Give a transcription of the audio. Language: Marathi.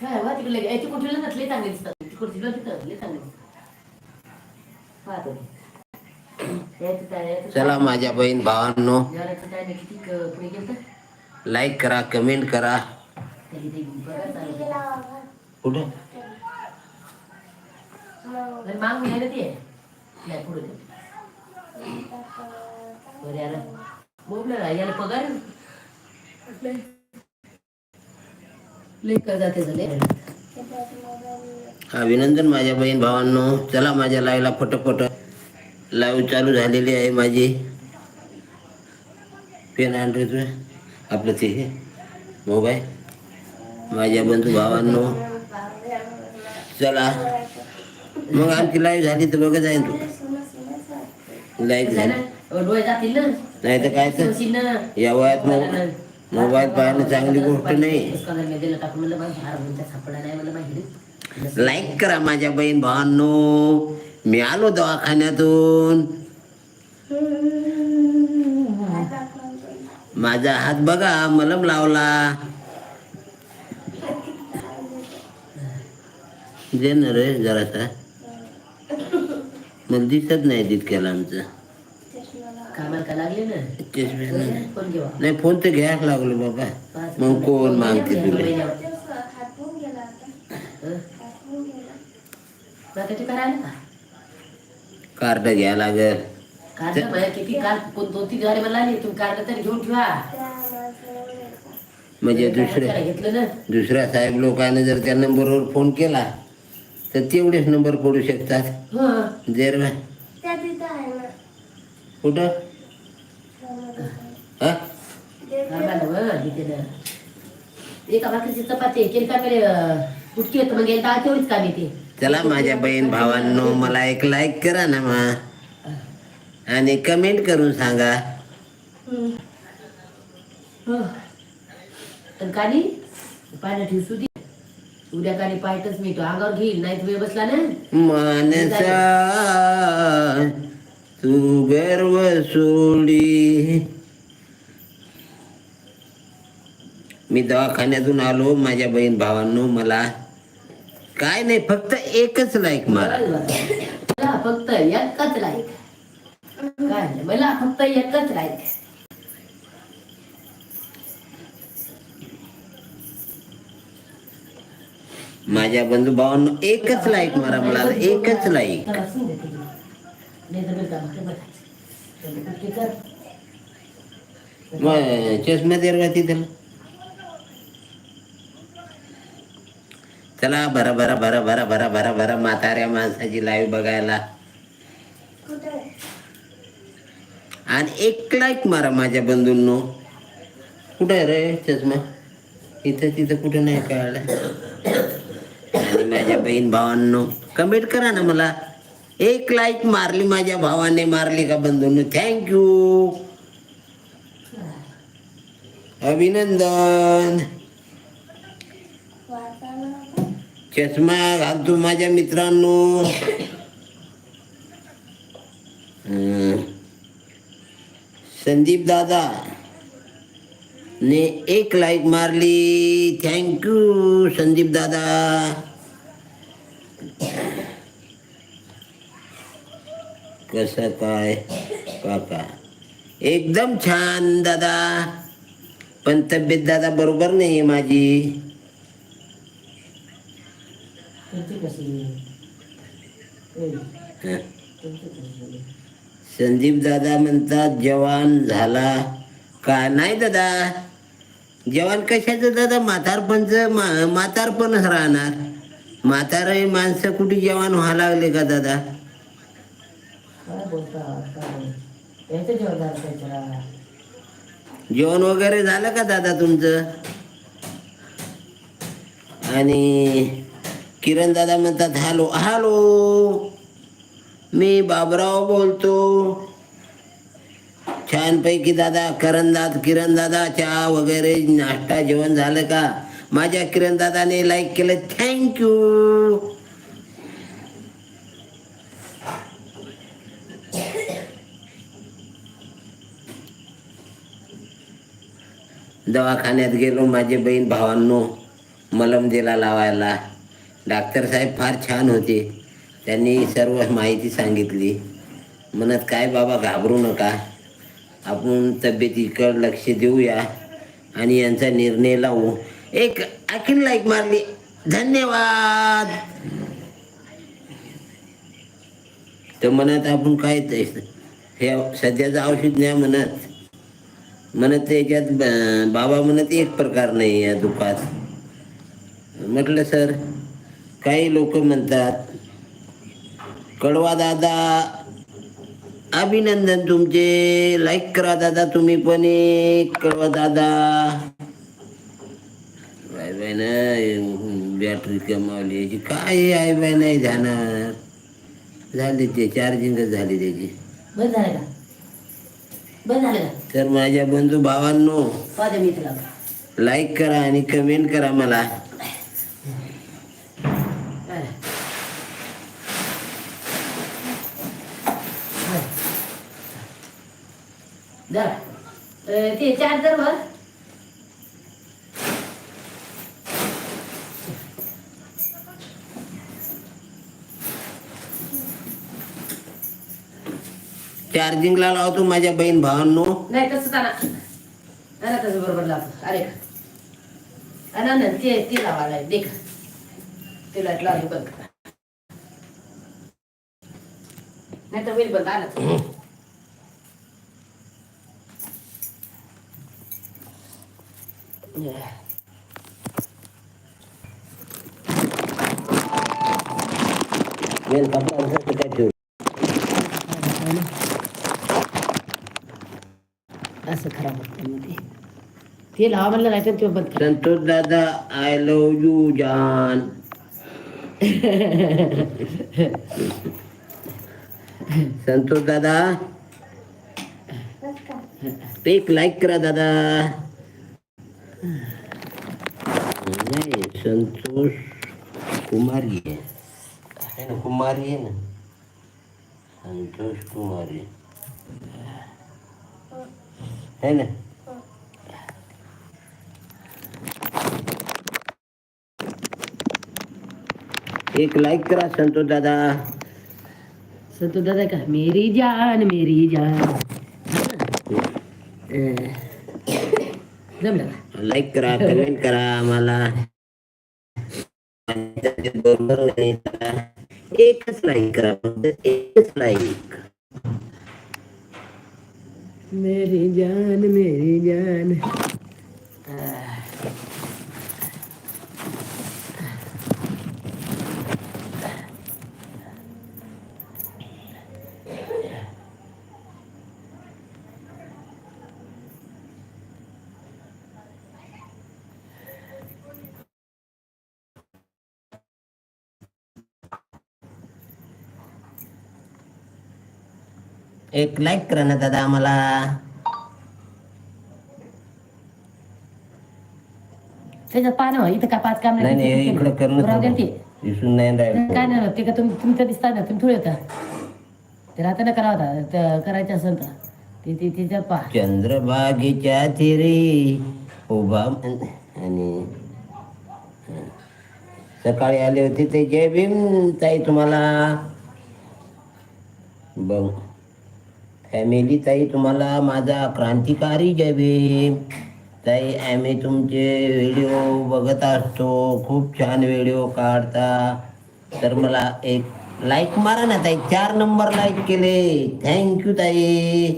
काय वा तिकडे लगे तिकडे ठेवलं ना लय चांगले दिसतात तिकडे ठेवलं तिथं लय चांगले दिसतात पाहतो याचं काय याचं चला माझ्या बहीण भावांनो जराचं काय नाही किती क- पुढे गेलं लाईक करा कमेंट करा तरी ते बरं चाललं कुठं तर अभिनंदन माझ्या बहीण भावांनो. चला माझ्या लाईव्हला फटफट. लाईव्ह चालू झालेली आहे माझी. पेन तुझे आपलं ते मोबाईल माझ्या बंधू भावांनो. चला. मग आमची लाईव्ह झाली तर बघत जाईन तू. लाईव्ह झाली. नाही तर काय तर. या वयात मो- मोबाईल पाहणं चांगली गोष्ट नाही. लाईक करा माझ्या बहीण भावांनो. मी आलो दवाखान्यातून. माझा हात बघा मलम लावला. दे ना रे जरासा. मला दिसत नाही तितक्याला आमचं. कामाला का लागले ना? चष्म्यानं. कोण घेवा नाही फोन तर घ्यायला लागलो बाबा. मग कोण मागते तुला त्याची करायला का? कार्ड घ्या लागल. कार्ड माझ्या किती काल कोण दोन तीन गाडी मला आली तुम्ही कार्ड तरी घेऊन ठेवा. म्हणजे त्याला दुसऱ्या घेतलं ना? दुसऱ्या साहेब लोकांनी जर त्या नंबरवर फोन केला तर तेवढेच नंबर पडू शकतात. हं. जर कुठं ना. एका भाकरीची चपाती केली का मग एकदा तेवढीच काम येते चला माझ्या बहीण भावांनो मला एक लाईक करा ना मा. आणि कमेंट करून सांगा. तर काली पाण्यात ठेवू दे उद्या काली पायटच मी तो अंगावर घेईल नाही वेळ बसला ना. मानसा तू गर्व सोडी. मी दवाखान्यातून आलो माझ्या बहीण भावांनो मला काय नाही फक्त एकच लाईक मारा. मला फक्त एकच लाईक काय नाही, मला फक्त एकच लाईक माझ्या बंधू भावांनो एकच लाईक मारा मला एकच लाईक मग चष्मा देर का तिथं. चला बर भरा भरा भरा भरा भरा भरा म्हाताऱ्या माणसाची लाईव्ह बघायला. आणि एक लाईक मारा माझ्या बंधूंनो. कुठं रे चष्मा? इथं तिथं कुठं नाही कळलं. आणि माझ्या बहीण भावांनो कमेंट करा ना मला. एक लाईक मारली माझ्या भावाने मारली का बंधूंनो? थँक्यू अभिनंदन. चष्मा घालतो माझ्या मित्रांनो. संदीप दादा ने एक लाईक मारली. थँक्यू संदीप दादा. कसं काय? काका एकदम छान दादा. पण तब्येत दादा बरोबर नाही माझी. संदीप दादा म्हणतात जवान झाला का? नाही दादा जवान कशाचं दादा? म्हातारपणचं मा म्हातारपणच राहणार. म्हातारही माणसं कुठे जवान व्हायला लागले का दादा? जेवण वगैरे झालं का दादा तुमचं? आणि किरण दादा म्हणतात हॅलो हॅलो. मी बाबराव बोलतो. छानपैकी दादा करणदाद किरणदादा चहा वगैरे नाश्ता जेवण झालं का? माझ्या किरणदादाने लाईक केलं. थँक्यू दवाखान्यात गेलो. माझे बहीण भावांनो मलम दिला लावायला. डॉक्टर साहेब फार छान होते. त्यांनी सर्व माहिती सांगितली. म्हणत काय बाबा घाबरू नका. आपण तब्येतीकडं लक्ष देऊया. आणि यांचा निर्णय लावू एक अखिल लाईक मारली. धन्यवाद. तर म्हणत आपण काय हे सध्याचं औषध नाही म्हणत. म्हणत त्याच्यात बाबा म्हणत एक प्रकार नाही या दुखात. म्हटलं सर काही लोक म्हणतात कडवा दादा अभिनंदन तुमचे. लाईक करा दादा तुम्ही पण एक कडवा दादा. बाय बाय ना बॅटरी कमावली. याची काय आहे बाय नाही जाणार. झाली ते चार्जिंगच झाली त्याची. बंद झालं का? बंद झालं का? तर माझ्या बंधू भावांनो पाहते मी तुला. लाईक करा आणि कमेंट करा मला. जरा ते चार्जर वर चार्जिंगला लावतो माझ्या बहीण भावांनो. नाही तसं ताना ना. तसं बरोबर लावतो. अरे का? ना ना ते ते लावायला देख ते लाइट लावली बंद करा. नाही तर होईल बंद आलं असं काय ठेवू असं खराब होतं मग ते. लावा म्हणलं नाही तर ते बंद करा. संतोष दादा आय लव यू जान संतोष दादा. एक लाईक करा दादा नाही संतोष कुमारी आहे है ना कुमारी आहे ना संतोष कुमारी है ना एक लाईक करा संतोष दादा. संतो दादा का? मेरी जान मेरी जान. जमलं लाईक करा कमेंट करा आम्हाला. बरोबर नाही एकच लाईक करा फक्त एकच लाईक मेरी जान मेरी जान। एक लाईक करा ना दादा आम्हाला. त्याच्यात इथं काय पाच काम नाही? नाही इकडं करणं राहू द्या ते. दिसून नाही काय नाही ते का तुम्ही तुमचं दिसता ना तुम्ही थोडे होता ते राहता ना करा होता ते करायचं असेल तर. ते ते त्याच्यात पहा चंद्रबागेच्या तिरी उभा आणि सकाळी आले होते ते जय भीम ताई तुम्हाला. बघ. फॅमिली ताई तुम्हाला माझा क्रांतिकारी जय ताई आम्ही तुमचे व्हिडिओ बघत असतो. खूप छान व्हिडिओ काढता. तर मला एक लाईक मारा ना ताई. चार नंबर लाईक केले. थँक्यू ताई.